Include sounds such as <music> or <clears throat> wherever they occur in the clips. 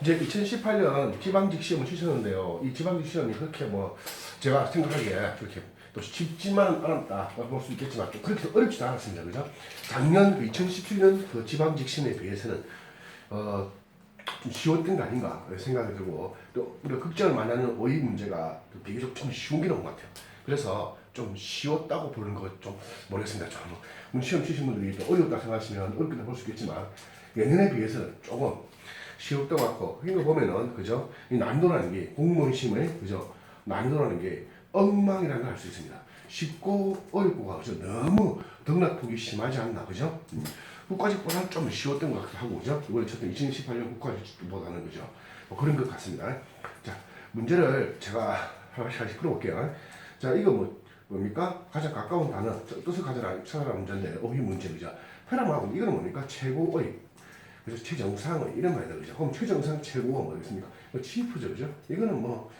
이제 2018년 지방직 시험을 치셨는데요. 이 지방직 시험이 그렇게 뭐 제가 생각하기에 그렇게 또 쉽지만은 않았다 볼 수 있겠지만 좀 그렇게 어렵지도 않았습니다. 그죠? 작년 그 2017년 그 지방직 시험에 비해서는 어, 좀 쉬웠던 거 아닌가 생각이 들고 또 우리가 많이 하는 어휘 문제가 또 비교적 좀 쉬운 게 나온 것 같아요. 그래서 좀 쉬웠다고 보는 거좀 모르겠습니다. 좀 뭐, 시험 치신 분들이 또 어렵다 생각하시면 어렵게 볼수 있겠지만 예년에 비해서는 조금 것 같고 이거 보면은 그죠 이 난이도라는 게 공무원 시험의 그죠 난이도라는 게 엉망이라는 걸 알 수 있습니다. 쉽고 어렵고가 그죠 너무 등락폭이 심하지 않나 그죠? 음. 국가직보다는 좀 쉬웠던 것 같기도 하고 그죠? 이번에 쳤던 2018년 국가직보다는 그죠? 뭐 그런 것 같습니다. 자 문제를 제가 하나씩 하나씩 풀어볼게요. 자 이거 뭐 뭡니까? 가장 가까운 단어 저 뜻을 가져라 찾아라 문제인데 어휘 문제 그죠? 페라마하고 이거는 뭡니까? 최고의 그래서 최정상의 이런 말이다 그죠? 그럼 최정상 최고가 뭐겠습니까? 치프죠 그죠? 이거는 뭐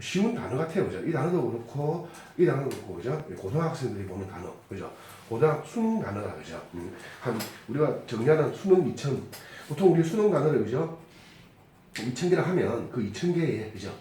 쉬운 단어 같아요 그죠? 이 단어도 그렇고 이 단어도 그렇고 그죠? 고등학생들이 보는 단어 그죠? 고등학 수능 단어다 그죠? 음, 한 우리가 정리하는 수능 2000 보통 우리 수능 단어를 그죠? 2000개를 하면 그 2000개에 그죠?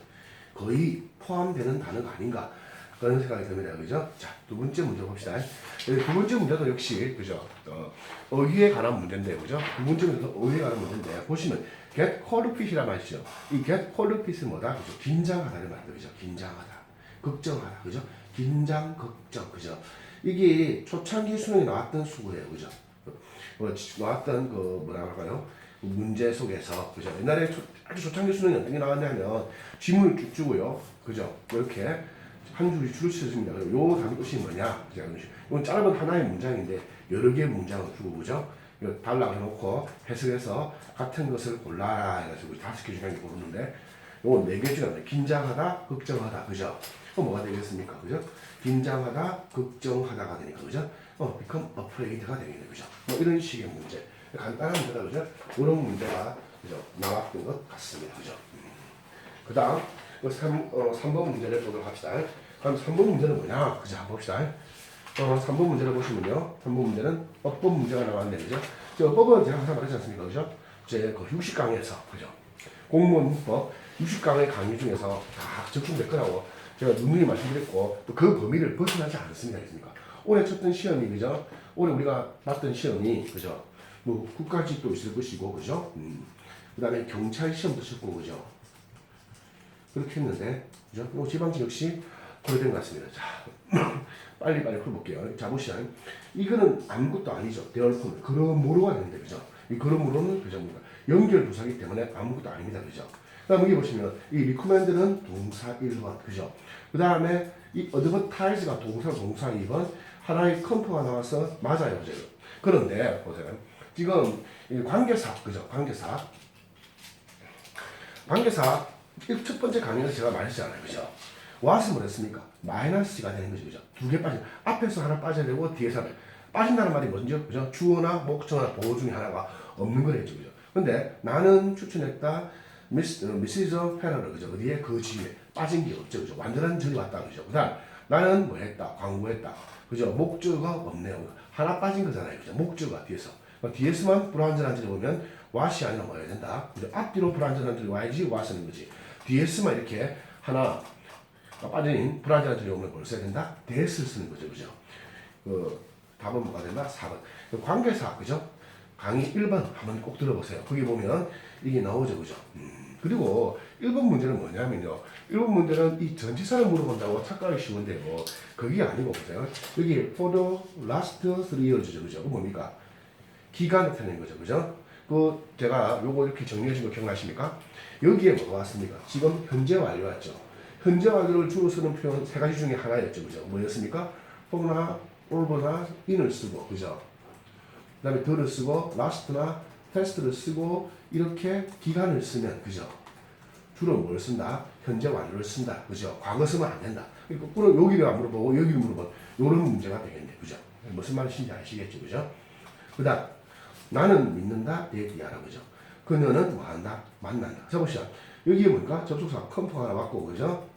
거의 포함되는 단어가 아닌가 그런 생각이 듭니다. 그죠? 자, 두 번째 문제 봅시다. 네, 두 번째 문제도 역시, 그죠? 어, 어휘에 관한 문제인데, 그죠? 두 번째 문제도 어휘에 관한 문제인데, 보시면, get cold fit이라는 말이죠. 이 get cold fit은 뭐다? 그죠? 긴장하다는 말이죠. 그죠? 긴장하다. 걱정하다. 그죠? 긴장, 걱정. 그죠? 이게 초창기 수능에 나왔던 수구예요. 그죠? 어, 나왔던 그, 뭐라 할까요? 그 문제 속에서, 그죠? 옛날에 초, 아주 초창기 수능이 어떤 게 나왔냐면, 지문을 쭉 주고요. 그죠? 이렇게 한 줄이 줄을 치습니다 그리고 요 단어 뜻이 뭐냐? 이건 짧은 하나의 문장인데 여러 개의 문장을 주고 그죠? 이거 달라고 해놓고 해석해서 같은 것을 골라라 해가지고 다섯 개 중에 고르는데 요건 네개 중에 긴장하다, 걱정하다, 그죠? 그럼 뭐가 되겠습니까? 그죠? 긴장하다, 걱정하다가 되니까 그죠? 어, become afraid가 되겠네, 그죠? 뭐 이런 식의 문제. 간단한 문제다, 그죠? 이런 문제가 그죠? 나왔던 것 같습니다, 그죠? 그 다음, 3, 어, 3번 문제를 보도록 합시다. 그럼 3번 문제는 뭐냐? 한번 봅시다. 어, 3번 문제를 보시면요. 3번 문제는 어법 문제가 나왔네, 그죠? 저 어법은 제가 항상 말하지 않습니까? 그죠? 제그 60강에서, 그죠? 공무원 문법 60강의 강의 중에서 다 적중될 거라고 제가 누누이 말씀드렸고, 또 그 범위를 벗어나지 않습니다. 그렇습니까? 올해 쳤던 시험이, 그죠? 올해 우리가 봤던 시험이, 그죠? 뭐, 국가직도 있을 것이고, 그죠? 음. 그 다음에 경찰 시험도 쳤고, 그죠? 그렇게 했는데, 그죠? 뭐 지방직 역시 그래된 것 같습니다. 자, 빨리 빨리 풀어볼게요. 자, 보시면 이거는 아무것도 아니죠. 대얼폰 그러므로가 되는데, 그죠? 이 그러므로는? 뭔가 연결 부사기 때문에 아무것도 아닙니다, 그죠? 그 다음 여기 보시면 이 리코멘드는 동사 1번, 그죠? 그 다음에 이 어드버타이즈가 동사 동사 2번 하나의 컴프가 나와서 맞아요, 지금. 그런데 보세요. 지금 이 관계사, 그죠? 관계사. 관계사 첫 번째 강의에서 제가 말했잖아요, 그죠? 와서 뭐랬습니까? 마이너스가 되는 거죠, 그죠? 두 개 빠져. 앞에서 하나 빠져야 되고 뒤에서 하나. 빠진다는 말이 뭐죠? 그죠? 주어나 목적어나 보호 중에 하나가 없는 거랬죠, 그죠? 근데 나는 추천했다. 미스, 어, 미시즈 페러를 그죠? 어디에 그 뒤에 빠진 게 없죠, 그죠? 완전한 절이 왔다, 그죠? 그다음 나는 뭐 했다, 광고했다, 그죠? 목적어가 없네요. 하나 빠진 거잖아요, 그죠? 목적어가 뒤에서. 뒤에서만 불완전한 절이 오면 왓이 아니라 뭐 해야 된다. 그죠? 앞뒤로 불완전한 절이 와야지 왓은 거지. 뒤에서만 이렇게 하나 빠진 절이 오면 뭘 써야 된다? 대를 쓰는 거죠, 그죠? 그 답은 뭐가 된다? 4번. 그 관계사, 그죠? 강의 1번 한번 꼭 들어보세요. 거기 보면 이게 나오죠, 그죠? 음, 그리고 1번 문제는 뭐냐면요. 1번 문제는 이 전치사를 물어본다고 착각이 쉬운데요. 그게 아니고 보세요. 여기 for the last three years죠, 그죠? 그 뭡니까? 기간 나타내는 거죠, 그죠? 그 제가 요거 이렇게 정리해 준 거 기억나십니까? 여기에 뭐가 왔습니까? 지금 현재 완료 왔죠. 현재 완료를 주로 쓰는 표현 세 가지 중에 하나였죠, 그죠? 뭐였습니까? for나 ol버나 in을 쓰고, 그죠? 그 다음에 더를 쓰고, last나 test를 쓰고, 이렇게 기간을 쓰면, 그죠? 주로 뭘 쓴다? 현재 완료를 쓴다. 그죠? 과거 쓰면 안 된다. 그러니까 거꾸로 여기를 안 물어보고 여기를 물어보고 요런 문제가 되겠네. 그죠? 무슨 말인지 아시겠죠? 그죠? 그 다음, 나는 믿는다, 데이트하라. 그죠? 그녀는 뭐 한다? 만난다. 자, 보시죠. 여기에 뭔가 접속사 컴포 하나 맞고, 그죠?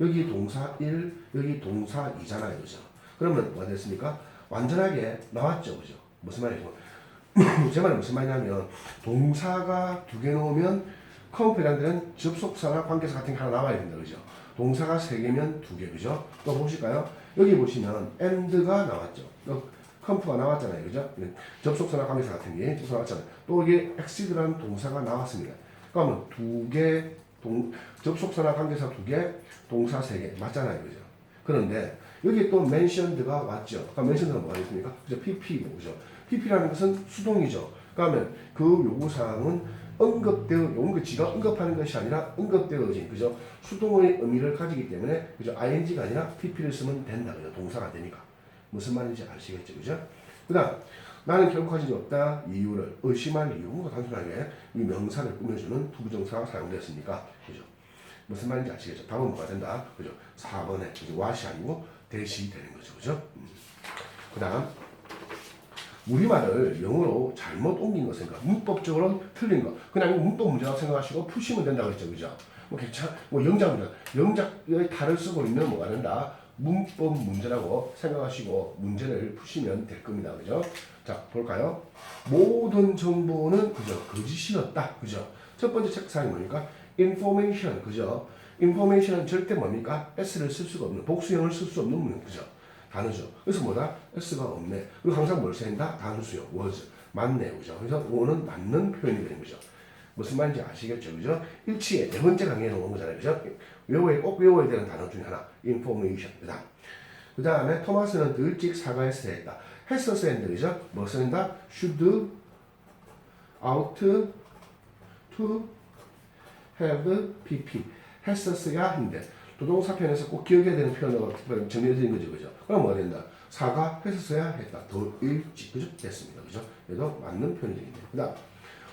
여기 동사 1, 여기 동사 2잖아요. 그죠? 그러면 뭐가 됐습니까? 완전하게 나왔죠. 그죠? 무슨 말이죠? <clears throat> 제 말은 무슨 말이냐면 동사가 두개 컴페이라는 데는 접속사나 관계사 같은 게 하나 나와야 된다 그죠? 동사가 세 개면 두 개 그죠? 또 보실까요? 여기 보시면 and가 나왔죠. 또 컴프가 나왔잖아요 그죠? 접속사나 관계사 같은 게 나왔잖아요. 또 이게 exceed라는 동사가 나왔습니다. 그러면 두 개 동, 접속사나 관계사 두 개, 동사 세 개 맞잖아요 그죠? 그런데 여기 또 mentioned가 왔죠. 그러니까 mentioned가 뭐가 있습니까? 그죠? pp고 그죠? pp라는 것은 수동이죠. 그러면 그 요구사항은 언급되어 온 것지가 언급하는 것이 아니라 언급되어진 그죠? 수동의 의미를 가지기 때문에 그죠? ing가 아니라 pp를 쓰면 된다 그죠? 동사가 되니까 무슨 말인지 아시겠죠, 그죠? 그 다음 나는 결국 가진 적 없다 이유를 의심할 이유가 단순하게 이 명사를 꾸며주는 투부정사가 사용됐으니까 그죠? 무슨 말인지 아시겠죠? 답은 뭐가 된다, 그죠? 4번에 그죠? what이 아니고 대시 되는 거죠, 그죠? 음. 그 다음 우리말을 영어로 잘못 옮긴 것은 그러니까 문법적으로 틀린 거 그냥 문법 문제라고 생각하시고 푸시면 된다 그랬죠 그죠 뭐 괜찮 뭐 영작 문제 영작의 탈을 쓰고 있는 뭐가 된다 문법 문제라고 생각하시고 문제를 푸시면 될 겁니다 그죠 자 볼까요 모든 정보는 그죠 거짓이었다 그죠 첫 번째 책사항이 뭡니까 information 그죠 information은 절대 뭡니까 s를 쓸 수가 없는 복수형을 쓸 수 없는 문 그죠 단어죠. 그래서 뭐다? s가 없네. 그리고 항상 뭘 쓰인다? 단수요. was. 맞네. 그죠? 그래서 오는 맞는 표현이 되는 거죠. 무슨 말인지 아시겠죠? 그죠? 일치에 네 번째 강의에 나온 거잖아요. 그죠? 외워야, 꼭 외워야 되는 단어 중에 하나. information. 그 다음. 그 다음에 토마스는 더 일찍 사과했어야 했다. 했었어야 했는데, 그죠? 뭐 쓴다? should out to have pp. 했었어야 한데. 도동사 편에서 꼭 기억해야 되는 표현으로 정리해 드린 거죠. 그죠? 그럼 뭐가 된다? 사과 했었어야 했다. 더 일찍. 그죠? 됐습니다. 그죠? 얘도 맞는 되겠네요. 그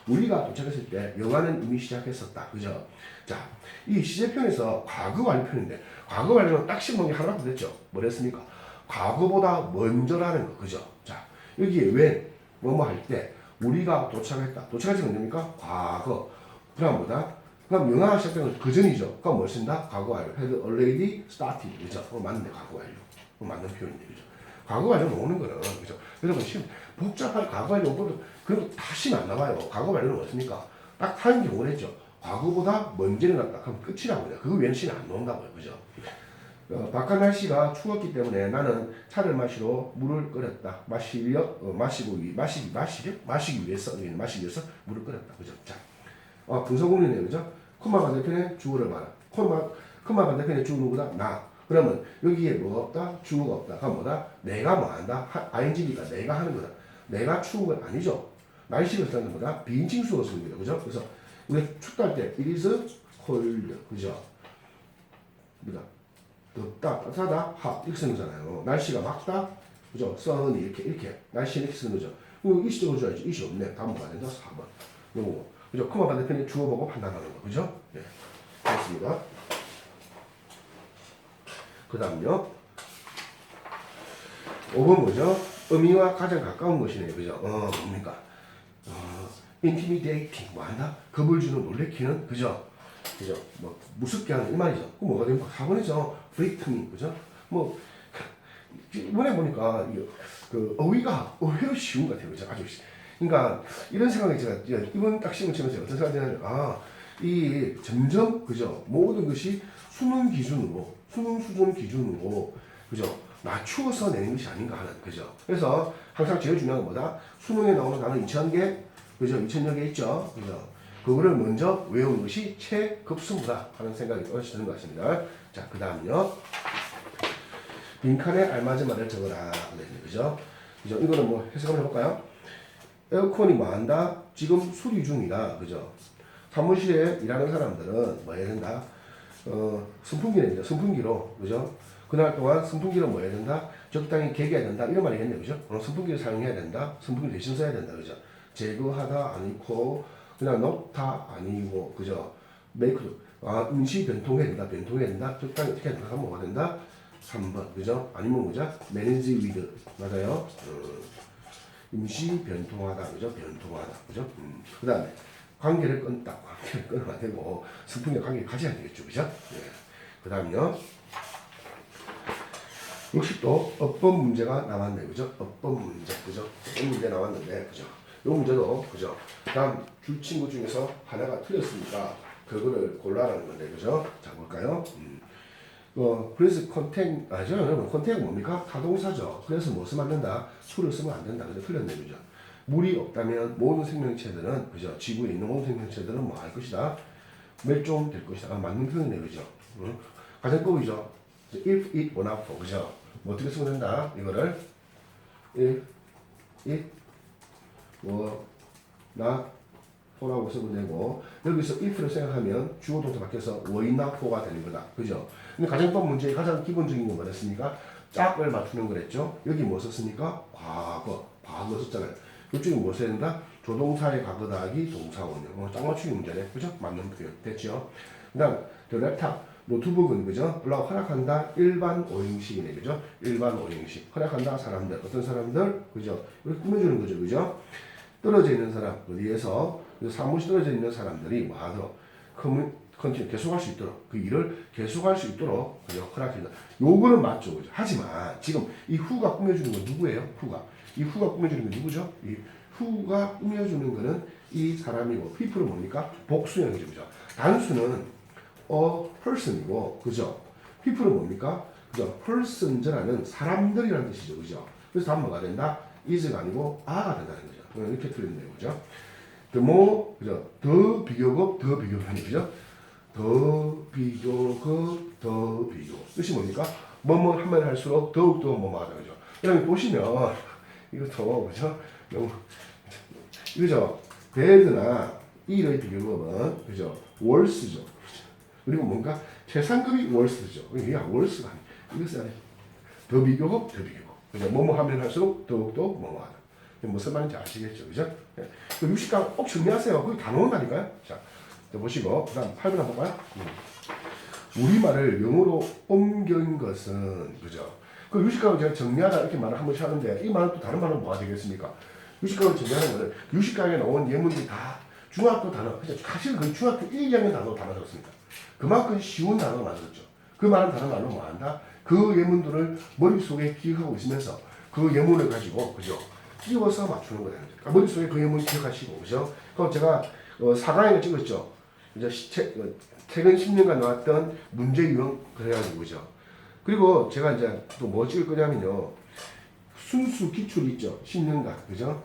우리가 도착했을 때 영화는 이미 시작했었다. 그죠? 자, 이 시제편에서 과거 완료편인데, 과거 완료는 딱 씹은 게 하나밖에 됐죠. 뭐랬습니까? 과거보다 먼저라는 거. 그죠? 자, 여기에 왜, 뭐뭐 할 때, 우리가 도착했다. 도착했을 때 뭡니까? 과거. 뭐다? 그럼 영화가 시작된 건 그 전이죠. 그럼 뭘 쓴다? 과거 완료. had already started. 그죠? 어, 맞네. 과거 완료. 어, 맞는 표현이네. 그죠? 과거 완료 나오는 거는, 그죠? 여러분, 시험 복잡한 과거 완료 오고도 그리고 다시는 안 나와요. 과거 완료는 어떻습니까? 딱 하는 게 뭐랬죠? 과거보다 먼저 일어났다. 그럼 끝이라고 해요. 그 외에는 안 나온다고요. 그죠? 어, 바깥 날씨가 추웠기 때문에 나는 차를 마시러 물을 끓였다. 마시려, 어, 마시고, 위, 마시기, 마시려? 마시기 위해서, 여기는 마시기 위해서 물을 끓였다. 그죠? 자. 어, 분석문이네요. 그죠? 콤마 반대편에 주어를 봐라. 콤마, 콤마 반대편에 주어 누구다? 나. 그러면 여기에 뭐가 없다? 주어가 없다. 그럼 뭐다? 내가 뭐 한다? ing니까 내가 하는 거다. 내가 추운 건 아니죠. 날씨를 쓰는 거다? 비인칭수어 씁니다. 그죠? 그래서 우리 춥다 할때 it is cold. 그죠? 뭐다? 덥다, 따뜻하다, hot 이렇게 쓰는 거잖아요. 날씨가 맑다, 그죠? sunny 이렇게 이렇게 날씨 이렇게 쓰는 거죠. 그리고 이시 적어줘야지. 이시 없네. 다음 뭐가 된다? 4번. 요거. 그죠? 코마 반대편에 주어 보고 판단하는 거. 그죠? 네. 됐습니다. 그 다음요. 5번 뭐죠? 의미와 가장 가까운 것이네요. 그죠? 어, 뭡니까? 어, intimidating. 뭐 한다? 겁을 주는, 놀래키는? 그죠? 그죠? 뭐, 무섭게 하는 이 말이죠. 그 뭐가 됩니까? 4번이죠. frightening. 그죠? 뭐, 이번에 보니까, 이, 그, 어휘가 의외로 쉬운 것 같아요. 그죠? 아주. 쉬- 그러니까, 이런 생각이 제가, 이번 딱 시험을 치면서 어떤 생각이 드냐면, 아, 이 점점, 그죠? 모든 것이 수능 기준으로, 수능 수준 기준으로, 그죠? 낮추어서 내는 것이 아닌가 하는, 그죠? 그래서 항상 제일 중요한 건 뭐다? 수능에 나오는 단어 2,000개, 그죠? 2,000여 개 있죠? 그죠? 그거를 먼저 외우는 것이 최급수무다 하는 생각이 어시 드는 것 같습니다. 자, 그 다음요. 빈칸에 알맞은 말을 적어라. 네, 그죠? 그죠? 이거는 뭐 해석 한번 해볼까요? 에어컨이 뭐 한다? 지금 수리 중이다. 그죠? 사무실에 일하는 사람들은 뭐 해야 된다? 어, 선풍기는 선풍기로, 그죠? 그날 동안 선풍기로 뭐 해야 된다? 적당히 개겨야 된다. 이런 말이겠네요. 그죠? 어, 선풍기를 사용해야 된다. 선풍기 대신 써야 된다. 그죠? 제거하다 아니고, 그냥 넣다 아니고, 그죠? 메이크, 아, 음식 변통해야 된다. 변통해야 된다. 적당히 어떻게 된다. 하면 뭐가 된다? 3번. 그죠? 아니면 뭐죠? manage with. 맞아요. 어, 임시 변통하다 그죠 변통하다 그죠 음. 그 다음에 관계를 끊다 <laughs> 관계를 끊으면 안 되고 선풍기 관계 가져야 되겠죠 그죠 예. 그 다음요 역시 또 어법 문제가 나왔네 그죠 어법 문제 그죠 어법 문제 나왔는데 그죠 요 문제도 그죠? 다음 줄 친구 중에서 하나가 틀렸으니까 그거를 골라라는 건데 그죠? 자 볼까요? 음. 어, 그래서 컨택 아죠 여러분 컨택은 뭡니까? 타동사죠. 그래서 무엇을 만든다? 수를 쓰면 안 된다. 그죠? 틀렸네 그죠? 물이 없다면 모든 생명체들은 그죠? 지구에 있는 모든 생명체들은 뭐 할 것이다? 멸종될 것이다. 아, 맞는 표현이네 그죠? 응? 가정법이죠. if it were not for 그죠? 뭐 어떻게 쓰면 된다? 이거를 if it not for라고 쓰면 되고 여기서 if를 생각하면 주어 동사 바뀌어서 not for가 되는 거다. 그죠? 근데 가정법 문제의 가장 기본적인 건 뭐랬습니까? 짝을 맞추는 거랬죠. 여기 뭐 썼습니까? 과거, 과거 썼잖아요. 이쪽에 뭐 써야 된다? 조동사의 과거 더하기 동사원형. 어, 짝 맞추기 문제네. 그죠? 맞는 표현. 됐죠? 그 다음, 그 랩탑. 노트북은, 그죠? 올라 허락한다. 일반 오형식이네. 그죠? 일반 오형식. 허락한다. 사람들. 어떤 사람들? 그죠? 이렇게 꾸며주는 거죠. 그죠? 떨어져 있는 사람. 어디에서? 그 사무실 떨어져 있는 사람들이 뭐 하도록. 커뮤, 컨티뉴 계속할 수 있도록 그 일을 계속할 수 있도록 그죠 허락해준다. 요거는 맞죠, 그죠? 하지만 지금 이 후가 꾸며주는 건 누구예요? 후가 이 후가 꾸며주는 건 누구죠? 이 후가 꾸며주는 거는 이 사람이고 people은 뭡니까? 복수형이죠? 단수는 a person이고 그죠? people은 뭡니까? 그죠? persons라는 사람들이라는 뜻이죠, 그죠? 그래서 답은 뭐가 된다? is가 아니고 a가 된다는 거죠. 어, 이렇게 틀렸네요, 그죠? the more 그죠? 더 비교급 더 비교편이 그죠? 더 비교급 더 비교 뜻이 뭡니까? 뭐뭐 하면 할수록 더욱더 뭐뭐 하다 그죠? 그 다음에 보시면 이것도 그죠? 너무 이거죠? 배드나 이의 비교급은 그죠? 월스죠. 그리고 뭔가 최상급이 월스죠. 이게 월스가 아니 이것은 아니 더 비교급 더 비교급 그죠? 뭐뭐 하면 할수록 더욱더 뭐뭐 하다. 무슨 말인지 아시겠죠? 그죠? 예. 그 유식강 꼭 정리하세요. 그게 다 나온다니까요. 자, 자, 보시고 그 다음 8번 한번 볼까요? 음. 우리말을 영어로 옮긴 것은 그죠? 그 유식강을 제가 정리하다 이렇게 말을 한 번씩 하는데 이 말은 또 다른 말은 뭐가 되겠습니까? 유식강을 정리하는 거는 유식강에 나온 예문들이 다 중학교 단어, 그죠? 사실 거의 중학교 1, 2학년 단어로 다 만들었습니다. 그만큼 쉬운 단어로 만들었죠. 그 많은 단어 말로 뭐 한다? 그 예문들을 머릿속에 기억하고 있으면서 그 예문을 가지고 그죠? 끼워서 맞추는 거예요. 그러니까 머릿속에 그 예문 기억하시고 그죠? 그럼 제가 어, 4강에 찍었죠. 이제 시- 최, 어, 최근 10년간 나왔던 문제 유형 그래가지고 그죠? 그리고 제가 이제 또 뭐 찍을 거냐면요. 순수 기출 있죠. 10년간 그죠?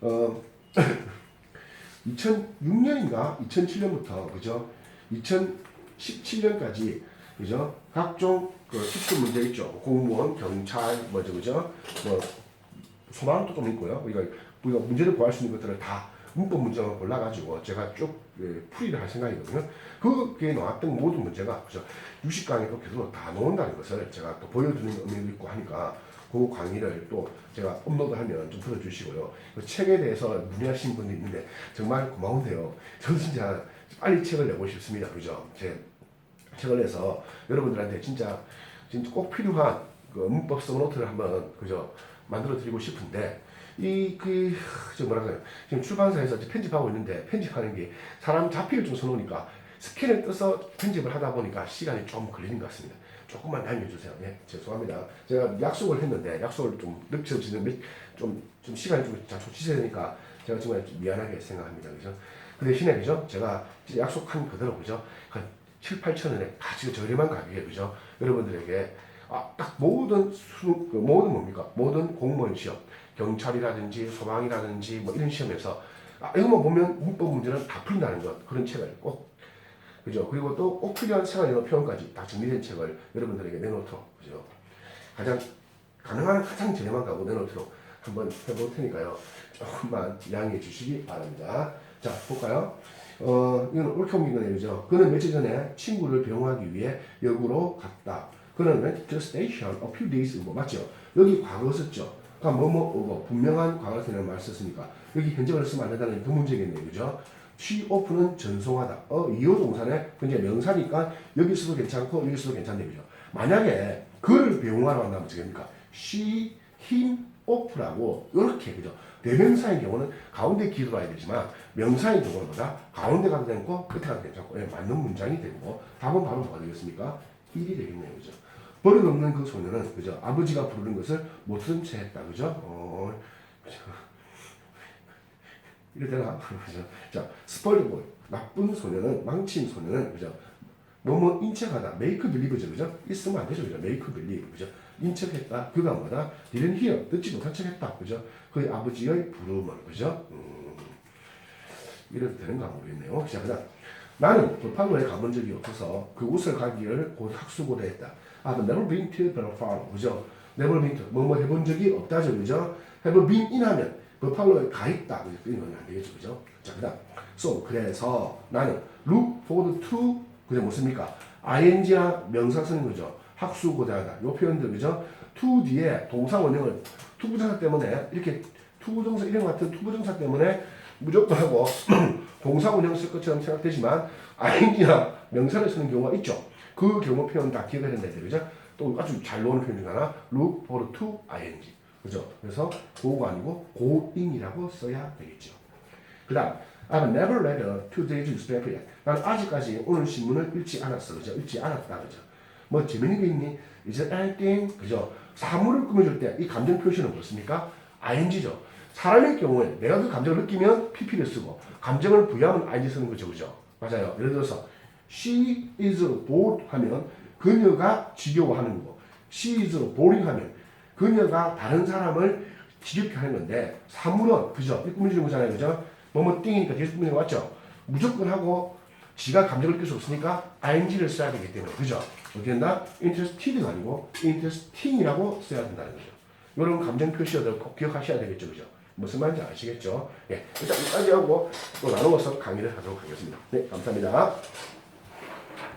어 <clears throat> 2006년인가 2007년부터 그죠? 2017년까지 그죠? 각종 그 기출 문제 있죠. 공무원, 경찰, 뭐죠, 그죠? 뭐 소방도 좀 있고요. 우리가 우리가 문제를 구할 수 있는 것들을 다 문법 문제만 골라가지고 제가 쭉 예, 풀이를 할 생각이거든요. 거기에 나왔던 모든 문제가 그죠? 60강에 그렇게 다 나온다는 것을 제가 또 보여드리는 의미도 있고 하니까 그 강의를 또 제가 업로드하면 좀 들어주시고요. 그 책에 대해서 문의하신 분이 있는데 정말 고마운데요. 저는 진짜 빨리 책을 내고 싶습니다. 그죠? 제 책을 내서 여러분들한테 진짜 진짜 꼭 필요한 그 문법성 노트를 한번 그죠 만들어 드리고 싶은데 이그 뭐랄까요 지금 출판사에서 편집하고 있는데 편집하는 게 사람 잡히를 좀 써놓으니까 스캔을 떠서 편집을 하다 보니까 시간이 좀 걸리는 것 같습니다. 조금만 양해해 주세요. 예, 죄송합니다. 제가 약속을 했는데 약속을 좀 늦춰지는 좀, 좀 시간이 좀 자꾸 지셔야 되니까 제가 정말 좀 미안하게 생각합니다. 그죠? 그 대신에 그죠? 제가 약속한 그대로 그죠? 한 7, 8천 원에 아주 저렴한 가격에 그죠? 여러분들에게 아, 딱 모든 수, 그 모든 뭡니까? 모든 공무원 시험, 경찰이라든지 소방이라든지 뭐 이런 시험에서 아, 이거만 보면 문법 문제는 다 풀린다는 것 그런 책을 꼭 그죠? 그리고 또 꼭 필요한 생활 영어 표현까지 다 정리된 책을 여러분들에게 내놓도록 그죠? 가장 가능한 가장 저렴한 가구 내놓도록 한번 해볼 테니까요. 조금만 양해해 주시기 바랍니다. 자, 볼까요? 어, 이건 옳게 옮긴 거네요. 그죠? 그는 며칠 전에 친구를 병원하기 위해 역으로 갔다. To the station a few days ago. 맞죠? 여기 과거 썼죠? 그러니까 뭐뭐 오고 분명한 과거 되는 말 썼으니까 여기 현재를 쓰면 안 된다는 그 문제겠네요. 그죠? she open은 전송하다. 어, 이호 동사네. 근데 명사니까 여기서도 괜찮고 여기서도 괜찮네요. 그죠? 만약에 그를 배웅하러 간다면 어떻게 됩니까? she, him, off라고 이렇게 그죠? 대명사의 경우는 가운데 기도해야 되지만 명사의 경우는 뭐다? 가운데 가도 되고 끝에 가도 괜찮고 예, 맞는 문장이 되고 답은 바로 뭐가 되겠습니까? 1이 되겠네요. 그죠? 버릇없는 그 소녀는 그죠? 아버지가 부르는 것을 못 들은 채 했다. 그죠? 어, 그죠? 이래 되나? 그죠? 자, 스포일드 보이. 나쁜 소녀는, 망친 소녀는, 그죠? 뭐뭐 인척하다. 메이크 빌리브죠. 그죠? 있으면 안 되죠. 그죠? 메이크 빌리브. 그죠? 인척했다. 그가 뭐다? 디는 히어. 듣지 못한 척 했다. 그죠? 그의 아버지의 부름을. 그죠? 음, 이래도 되는가 모르겠네요. 자, 그 다음. 나는 돌판로에 가본 적이 없어서 그곳을 가기를 곧 학수고대했다. 아, but never been to Buffalo. 그죠? never been to. 뭐뭐 해본 적이 없다죠. 그죠? have been in 하면 버팔로에 가 있다. 그죠? 이건 안 되겠죠. 그죠? 자, 그 다음. so, 그래서 나는 look forward to 그죠? 무엇입니까? ing나 명사 쓰는 거죠. 학수고대하다. 요 표현들, 그죠? to 뒤에 동사 원형을 투부정사 때문에 이렇게 투부정사 이름 같은 투부정사 때문에 무조건 하고 <clears throat> 동사 원형 쓸 것처럼 생각되지만 ing나 명사를 쓰는 경우가 있죠. 그 경우 표현 다 기억해야 된다. 그죠? 또 아주 잘 나오는 표현 중 하나 look forward to ing. 그죠? 그래서 go가 아니고 going이라고 써야 되겠죠. 그 다음 I've never read a today's newspaper yet. 난 아직까지 오늘 신문을 읽지 않았어. 그죠? 읽지 않았다. 그죠? 뭐 재밌는 게 있니? Is there anything? 그죠? 사물을 꾸며줄 때 이 감정 표시는 뭐습니까? ing죠. 사람의 경우에 내가 그 감정을 느끼면 pp를 쓰고 감정을 부여하면 ing 쓰는 거죠. 그죠? 맞아요. 예를 들어서 she is bored 하면 그녀가 지겨워하는 거고 she is boring 하면 그녀가 다른 사람을 지겹게 하는 건데 사물은 그죠? 이 꾸며주는 거잖아요. 그죠? 뭐뭐 띵이니까 꾸미는 거 맞죠? 무조건 하고 지가 감정을 느낄 수 없으니까 ing를 써야 되기 때문에 그죠? 어떻게 된다? interested가 아니고 interesting이라고 써야 된다는 거죠. 이런 감정 표시어들 꼭 기억하셔야 되겠죠. 그죠? 무슨 말인지 아시겠죠? 예. 일단 여기까지 하고 또 나누어서 강의를 하도록 하겠습니다. 네, 감사합니다.